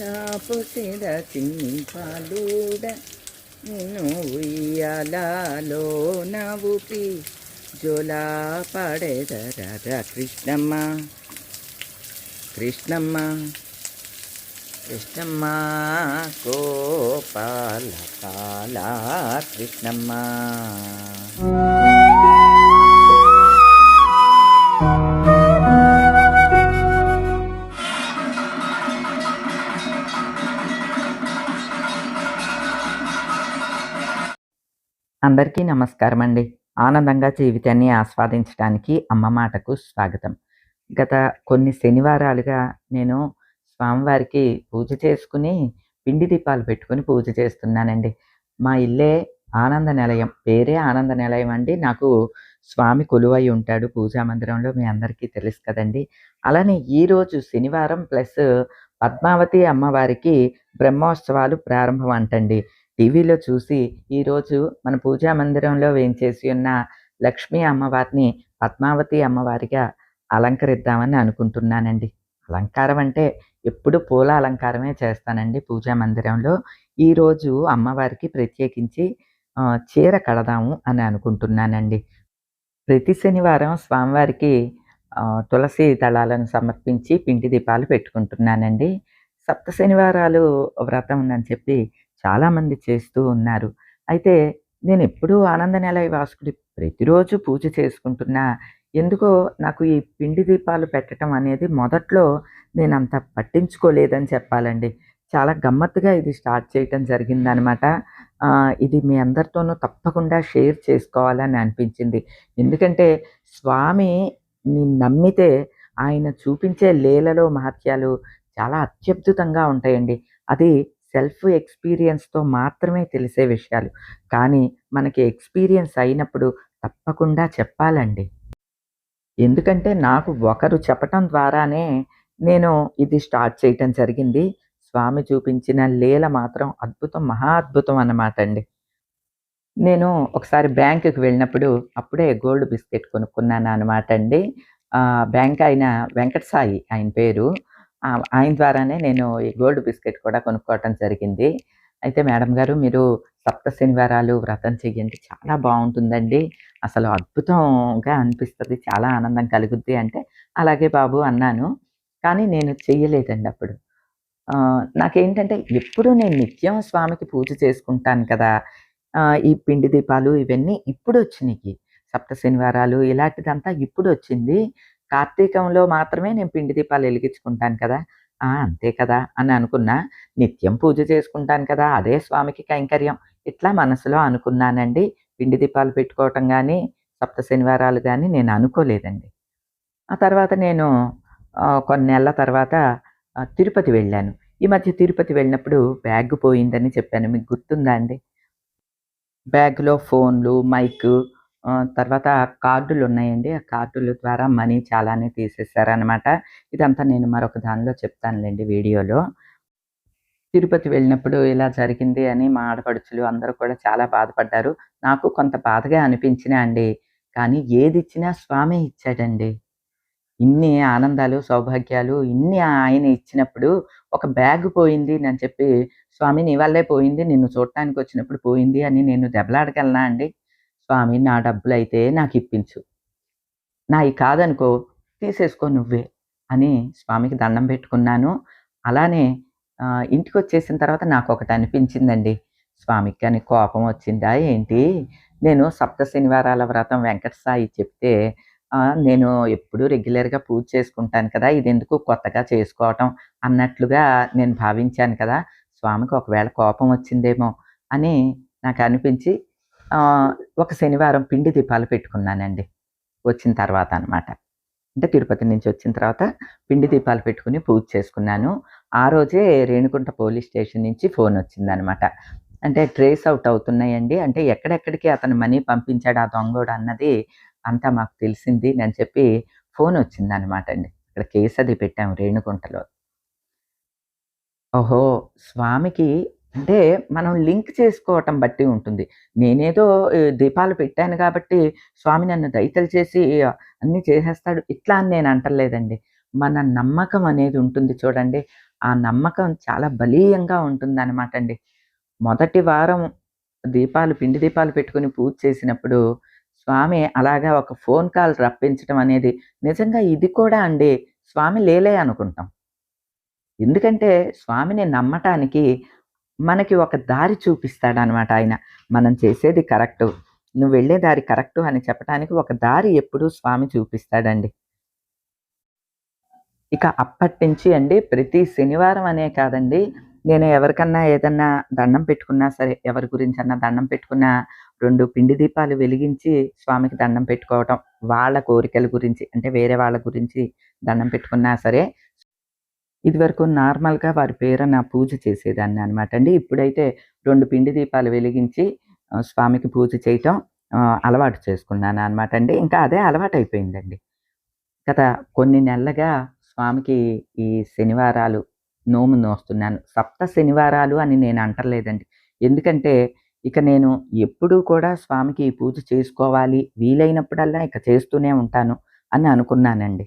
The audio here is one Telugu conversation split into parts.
దాపుసిద చింపాలుడ నిన్ను ఉయ్యాలలో నవ్వుపి జోలా పాడేదర కృష్ణమ్మ. కృష్ణమ్మ కృష్ణమ్మ గోపాల కాల కృష్ణమ్మ. అందరికీ నమస్కారం అండి ఆనందంగా జీవితాన్ని ఆస్వాదించడానికి అమ్మ మాటకు స్వాగతం. గత కొన్ని శనివారాలుగా నేను స్వామివారికి పూజ చేసుకుని పిండి దీపాలు పెట్టుకుని పూజ చేస్తున్నానండి. మా ఇల్లే ఆనంద నిలయం పేరే ఆనంద నిలయం అండి. నాకు స్వామి కొలువై ఉంటాడు పూజా మందిరంలో మీ అందరికీ తెలుసు కదండి. అలానే ఈరోజు శనివారం ప్లస్ పద్మావతి అమ్మవారికి బ్రహ్మోత్సవాలు ప్రారంభం అంటండి. టీవీలో చూసి ఈరోజు మన పూజా మందిరంలో వేయించేసి ఉన్న లక్ష్మీ అమ్మవారిని పద్మావతి అమ్మవారిగా అలంకరిద్దామని అనుకుంటున్నానండి. అలంకారం అంటే ఎప్పుడు పూల అలంకారమే చేస్తానండి పూజా మందిరంలో. ఈరోజు అమ్మవారికి ప్రత్యేకించి చీర కడదాము అని అనుకుంటున్నానండి. ప్రతి శనివారం స్వామివారికి తులసి దళాలను సమర్పించి పిండి దీపాలు పెట్టుకుంటున్నానండి. సప్త శనివారాలు వ్రతం ఉందని చెప్పి చాలామంది చేస్తూ ఉన్నారు. అయితే నేను ఎప్పుడూ ఆనంద నిలయ వాసుకుడి ప్రతిరోజు పూజ చేసుకుంటున్నా ఎందుకో నాకు ఈ పిండి దీపాలు పెట్టడం అనేది మొదట్లో నేను అంత పట్టించుకోలేదని చెప్పాలండి. చాలా గమ్మత్తుగా ఇది స్టార్ట్ చేయటం జరిగిందనమాట. ఇది మీ అందరితోనూ తప్పకుండా షేర్ చేసుకోవాలని అనిపించింది. ఎందుకంటే స్వామి ని నమ్మితే ఆయన చూపించే లీలలో మహత్యాలు చాలా అత్యద్భుతంగా ఉంటాయండి. అది సెల్ఫ్ ఎక్స్పీరియన్స్తో మాత్రమే తెలిసే విషయాలు. కానీ మనకి ఎక్స్పీరియన్స్ అయినప్పుడు తప్పకుండా చెప్పాలండి. ఎందుకంటే నాకు ఒకరు చెప్పటం ద్వారానే నేను ఇది స్టార్ట్ చేయటం జరిగింది. స్వామి చూపించిన లీల మాత్రం అద్భుతం మహా అద్భుతం అన్నమాట అండి. నేను ఒకసారి బ్యాంకుకి వెళ్ళినప్పుడు అప్పుడే గోల్డ్ బిస్కెట్ కొనుక్కున్నాను అనమాట అండి. బ్యాంక్ ఆయన వెంకట సాయి ఆయన పేరు. ఆయన ద్వారానే నేను ఈ గోల్డ్ బిస్కెట్ కూడా కొనుక్కోవటం జరిగింది. అయితే మేడం గారు మీరు సప్త శనివారాలు వ్రతం చెయ్యండి. చాలా బాగుంటుందండి. అసలు అద్భుతంగా అనిపిస్తుంది. చాలా ఆనందం కలుగుద్ది అంటే అలాగే బాబు అన్నాను. కానీ నేను చెయ్యలేదండి అప్పుడు. నాకేంటంటే ఎప్పుడు నేను నిత్యం స్వామికి పూజ చేసుకుంటాను కదా. ఈ పిండి దీపాలు ఇవన్నీ ఇప్పుడు వచ్చినాయి సప్త శనివారాలు ఇలాంటిదంతా ఇప్పుడు వచ్చింది కార్తీకంలో మాత్రమే నేను పిండి దీపాలు వెలిగించుకుంటాను కదా. ఆ, అంతే కదా అని అనుకున్నా. నిత్యం పూజ చేసుకుంటాను కదా. అదే స్వామికి కైంకర్యం. ఇట్లా మనసులో అనుకున్నానండి. పిండి దీపాలు పెట్టుకోవటం కానీ సప్త శనివారాలు కానీ నేను అనుకోలేదండి. ఆ తర్వాత నేను కొన్ని నెలల తర్వాత తిరుపతి వెళ్ళాను. ఈ మధ్య తిరుపతి వెళ్ళినప్పుడు బ్యాగ్ పోయిందని చెప్పాను. మీకు గుర్తుందా అండి? బ్యాగ్లో ఫోన్లు మైక్ తర్వాత కార్డులు ఉన్నాయండి ఆ కార్డుల ద్వారా మనీ చాలానే తీసేసారనమాట ఇదంతా నేను మరొక దానిలో చెప్తానులేండి వీడియోలో. తిరుపతి వెళ్ళినప్పుడు ఇలా జరిగింది అని మా ఆడపడుచులు అందరూ కూడా చాలా బాధపడ్డారు. నాకు కొంత బాధగా అనిపించినా అండి. కానీ ఏది ఇచ్చినా స్వామి ఇచ్చాడండి. ఇన్ని ఆనందాలు సౌభాగ్యాలు ఇన్ని ఆయన ఇచ్చినప్పుడు ఒక బ్యాగ్ పోయింది అని చెప్పి స్వామి నీ వల్లే పోయింది. నిన్ను చూడటానికి వచ్చినప్పుడు పోయింది అని నేను దెబ్బలాడగలనా అండి? స్వామి నా డబ్బులు అయితే నాకు ఇప్పించు నాయి కాదనుకో తీసేసుకో నువ్వే అని స్వామికి దండం పెట్టుకున్నాను. అలానే ఇంటికి వచ్చేసిన తర్వాత నాకు ఒకటి అనిపించిందండి. స్వామికి కానీ కోపం వచ్చిందా ఏంటి? నేను సప్త శనివారాల వ్రతం వెంకట సాయి చెప్తే నేను ఎప్పుడూ రెగ్యులర్గా పూజ చేసుకుంటాను కదా ఇది ఎందుకు కొత్తగా చేసుకోవటం అన్నట్లుగా నేను భావించాను కదా. స్వామికి ఒకవేళ కోపం వచ్చిందేమో అని నాకు అనిపించి ఒక శనివారం పిండి దీపాలు పెట్టుకున్నానండి. వచ్చిన తర్వాత అన్నమాట. అంటే తిరుపతి నుంచి వచ్చిన తర్వాత పిండి దీపాలు పెట్టుకుని పూజ చేసుకున్నాను. ఆ రోజే రేణుకుంట పోలీస్ స్టేషన్ నుంచి ఫోన్ వచ్చిందనమాట అంటే ట్రేస్ అవుట్ అవుతున్నాయండి. అంటే ఎక్కడెక్కడికి అతను మనీ పంపించాడు ఆ దొంగోడు అన్నది అంతా మాకు తెలిసింది అని చెప్పి ఫోన్ వచ్చిందనమాట అండి. ఇక్కడ కేసు అది పెట్టాము రేణుకుంటలో ఓహో స్వామికి అంటే మనం లింక్ చేసుకోవటం బట్టి ఉంటుంది నేనేదో దీపాలు పెట్టాను కాబట్టి స్వామి నన్ను దయతలు చేసి అన్నీ చేసేస్తాడు ఇట్లా అని నేను అంటలేదండి మన నమ్మకం అనేది ఉంటుంది చూడండి. ఆ నమ్మకం చాలా బలీయంగా ఉంటుందనమాట అండి. మొదటి వారం దీపాలు పిండి దీపాలు పెట్టుకొని పూజ చేసినప్పుడు స్వామి అలాగా ఒక ఫోన్ కాల్ రప్పించడం అనేది నిజంగా ఇది కూడా అండి స్వామి లేలే అనుకుంటాం. ఎందుకంటే స్వామిని నమ్మటానికి మనకి ఒక దారి చూపిస్తాడనమాట ఆయన. మనం చేసేది కరెక్టు. నువ్వు వెళ్ళే దారి కరెక్టు అని చెప్పటానికి ఒక దారి ఎప్పుడూ స్వామి చూపిస్తాడండి. ఇక అప్పటినుంచి అండి ప్రతి శనివారం అనే కాదండి. నేను ఎవరికన్నా ఏదన్నా దండం పెట్టుకున్నా సరే, ఎవరి గురించి అన్నా దండం పెట్టుకున్నా రెండు పిండి దీపాలు వెలిగించి స్వామికి దండం పెట్టుకోవటం. వాళ్ళ కోరికల గురించి అంటే వేరే వాళ్ళ గురించి దండం పెట్టుకున్నా సరే ఇదివరకు నార్మల్‌గా వారి పేరున పూజ చేసేదాన్ని అనమాట అండి. ఇప్పుడైతే రెండు పిండి దీపాలు వెలిగించి స్వామికి పూజ చేయటం అలవాటు చేసుకున్నాను అనమాట అండి. ఇంకా అదే అలవాటయిపోయిందండి. గత కొన్ని నెలలుగా స్వామికి ఈ శనివారాలు నోము నోస్తున్నాను. సప్త శనివారాలు అని నేను అంటలేదండి. ఎందుకంటే ఇక నేను ఎప్పుడూ కూడా స్వామికి పూజ చేసుకోవాలి, వీలైనప్పుడల్లా ఇక చేస్తూనే ఉంటాను అని అనుకున్నానండి.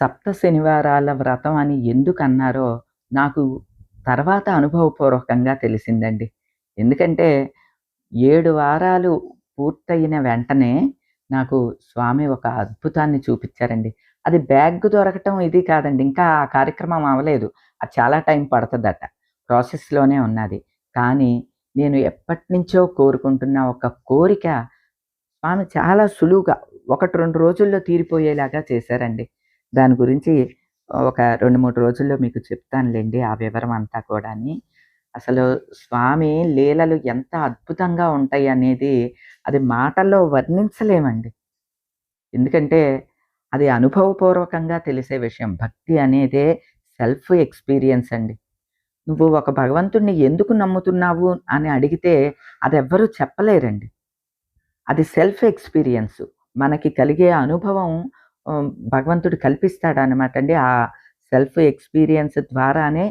సప్త శనివారాల వ్రతం అని ఎందుకు అన్నారో నాకు తర్వాత అనుభవపూర్వకంగా తెలిసిందండి. ఎందుకంటే ఏడు వారాలు పూర్తయిన వెంటనే నాకు స్వామి ఒక అద్భుతాన్ని చూపించారండి అది బ్యాగ్ దొరకటం ఇది కాదండి. ఇంకా ఆ కార్యక్రమం అవ్వలేదు. అది చాలా టైం పడుతుందట ప్రాసెస్‌లోనే ఉన్నది. కానీ నేను ఎప్పటినుంచో కోరుకుంటున్న ఒక కోరిక స్వామి చాలా సులువుగా 1, 2 రోజుల్లో తీరిపోయేలాగా చేశారండి. దాని గురించి ఒక 2, 3 రోజుల్లో మీకు చెప్తానులేండి ఆ వివరం అంతా కూడాని. అసలు స్వామి లీలలు ఎంత అద్భుతంగా ఉంటాయి అనేది అది మాటల్లో వర్ణించలేమండి. ఎందుకంటే అది అనుభవపూర్వకంగా తెలిసే విషయం. భక్తి అనేదే సెల్ఫ్ ఎక్స్‌పీరియన్స్ అండి. నువ్వు ఒక భగవంతుడిని ఎందుకు నమ్ముతున్నావు అని అడిగితే అది ఎవ్వరూ చెప్పలేరండి. అది సెల్ఫ్ ఎక్స్‌పీరియన్స్. మనకి కలిగే అనుభవం భగవంతుడు కల్పిస్తాడనమాట అండి. ఆ సెల్ఫ్ ఎక్స్‌పీరియన్స్ ద్వారానే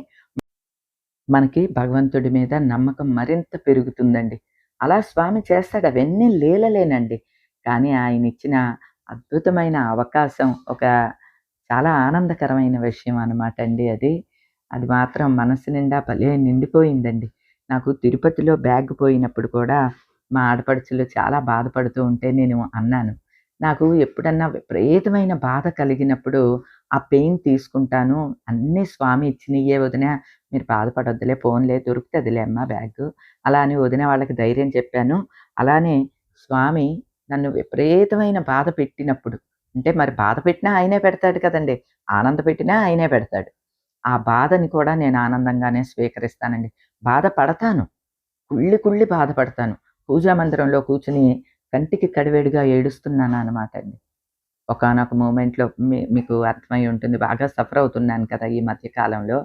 మనకి భగవంతుడి మీద నమ్మకం మరింత పెరుగుతుందండి. అలా స్వామి చేస్తాడు. అవన్నీ లీలలేనండి. కానీ ఆయన ఇచ్చిన అద్భుతమైన అవకాశం ఒక చాలా ఆనందకరమైన విషయం అనమాట అండి అది. అది మాత్రం మనసు నిండా భలే నిండిపోయిందండి. నాకు తిరుపతిలో బ్యాగ్ పోయినప్పుడు కూడా మా ఆడపడుచులు చాలా బాధపడుతూ ఉంటే నేను అన్నాను. నాకు ఎప్పుడన్నా విపరీతమైన బాధ కలిగినప్పుడు ఆ పెయిన్ తీసుకుంటాను. అన్నీ స్వామి ఇచ్చినయే వదినా మీరు బాధపడొద్దులే ఫోన్లే దొరుకుతుందిలే అమ్మ బ్యాగ్ అలా అని వదిన వాళ్ళకి ధైర్యం చెప్పాను. అలానే స్వామి నన్ను విపరీతమైన బాధ పెట్టినప్పుడు అంటే మరి బాధ పెట్టినా ఆయనే పెడతాడు కదండి ఆనంద పెట్టినా ఆయనే పెడతాడు. ఆ బాధని కూడా నేను ఆనందంగానే స్వీకరిస్తానండి. బాధపడతాను. కుళ్ళి కుళ్ళి బాధపడతాను. పూజా మందిరంలో కూర్చుని కంటికి కడివేడిగా ఏడుస్తున్నాను అనమాట అండి. ఒకానొక మూమెంట్‌లో మీ మీకు అర్థమై ఉంటుంది. బాగా సఫర్ అవుతున్నాను కదా! ఈ మధ్యకాలంలో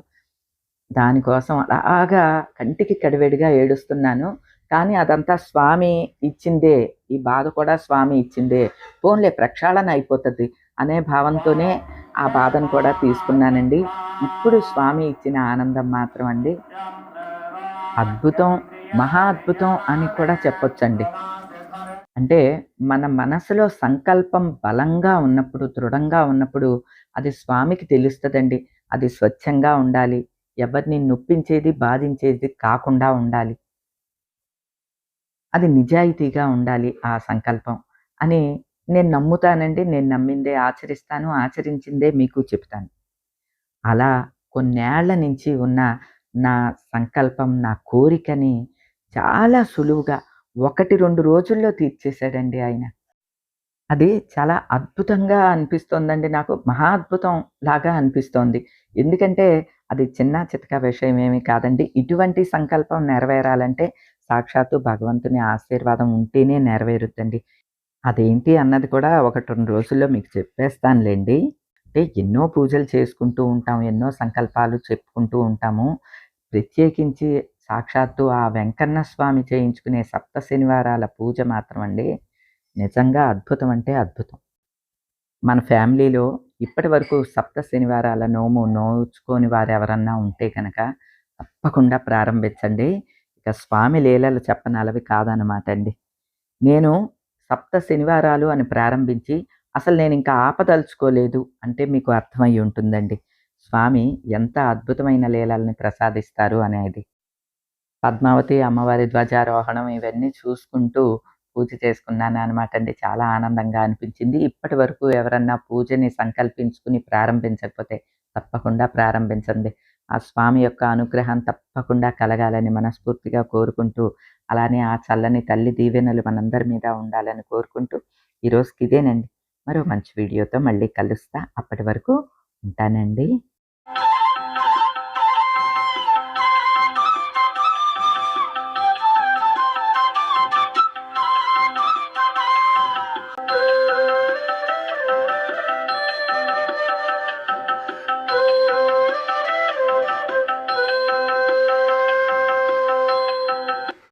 దానికోసం అలాగా కంటికి కడివేడిగా ఏడుస్తున్నాను. కానీ అదంతా స్వామి ఇచ్చిందే. ఈ బాధ కూడా స్వామి ఇచ్చిందే. పోన్లే ప్రక్షాళన అయిపోతుంది అనే భావంతోనే ఆ బాధను కూడా తీసుకున్నానండి. ఇప్పుడు స్వామి ఇచ్చిన ఆనందం మాత్రం అండి అద్భుతం, మహా అద్భుతం అని కూడా చెప్పొచ్చండి. అంటే మన మనసులో సంకల్పం బలంగా ఉన్నప్పుడు, దృఢంగా ఉన్నప్పుడు అది స్వామికి తెలుస్తుందండి అది స్వచ్ఛంగా ఉండాలి. ఎవరిని నొప్పించేది, బాధించేది కాకుండా ఉండాలి. అది నిజాయితీగా ఉండాలి ఆ సంకల్పం అని నేను నమ్ముతానండి. నేను నమ్మిందే ఆచరిస్తాను. ఆచరించిందే మీకు చెప్తాను. అలా కొన్నేళ్ళ నుంచి ఉన్న నా సంకల్పం, నా కోరికని చాలా సులువుగా 1, 2 రోజుల్లో తీర్చేశాడండి ఆయన. అది చాలా అద్భుతంగా అనిపిస్తోందండి నాకు. మహా అద్భుతం లాగా అనిపిస్తోంది. ఎందుకంటే అది చిన్న చితకా విషయం ఏమి కాదండి. ఇటువంటి సంకల్పం నెరవేరాలంటే సాక్షాత్తు భగవంతుని ఆశీర్వాదం ఉంటేనే నెరవేరుద్దండి. అదేంటి అన్నది కూడా 1, 2 రోజుల్లో మీకు చెప్పేస్తానులేండి అంటే ఎన్నో పూజలు చేసుకుంటూ ఉంటాం. ఎన్నో సంకల్పాలు చెప్పుకుంటూ ఉంటాము. ప్రత్యేకించి సాక్షాత్తు ఆ వెంకన్న స్వామి చేయించుకునే సప్త శనివారాల పూజ మాత్రం అండి నిజంగా అద్భుతం అంటే అద్భుతం. మన ఫ్యామిలీలో ఇప్పటి వరకు సప్త శనివారాల నోము నోచుకోని వారెవరన్నా ఉంటే కనుక తప్పకుండా ప్రారంభించండి. ఇక స్వామి లీలలు చెప్పనలవి కాదనమాట అండి. నేను సప్త శనివారాలు అని ప్రారంభించి అసలు నేను ఇంకా ఆపదలుచుకోలేదు అంటే మీకు అర్థమై ఉంటుందండి. స్వామి ఎంత అద్భుతమైన లీలల్ని ప్రసాదిస్తారు అనేది. పద్మావతి అమ్మవారి ధ్వజారోహణం ఇవన్నీ చూసుకుంటూ పూజ చేసుకున్నాను అనమాట అండి. చాలా ఆనందంగా అనిపించింది. ఇప్పటి వరకు ఎవరన్నా పూజని సంకల్పించుకుని ప్రారంభించకపోతే తప్పకుండా ప్రారంభించండి. ఆ స్వామి యొక్క అనుగ్రహం తప్పకుండా కలగాలని మనస్ఫూర్తిగా కోరుకుంటూ, అలానే ఆ చల్లని తల్లి దీవెనలు మనందరి మీద ఉండాలని కోరుకుంటూ ఈరోజుకి ఇదేనండి. మరో మంచి వీడియోతో మళ్ళీ కలుస్తా. అప్పటి వరకు ఉంటానండి.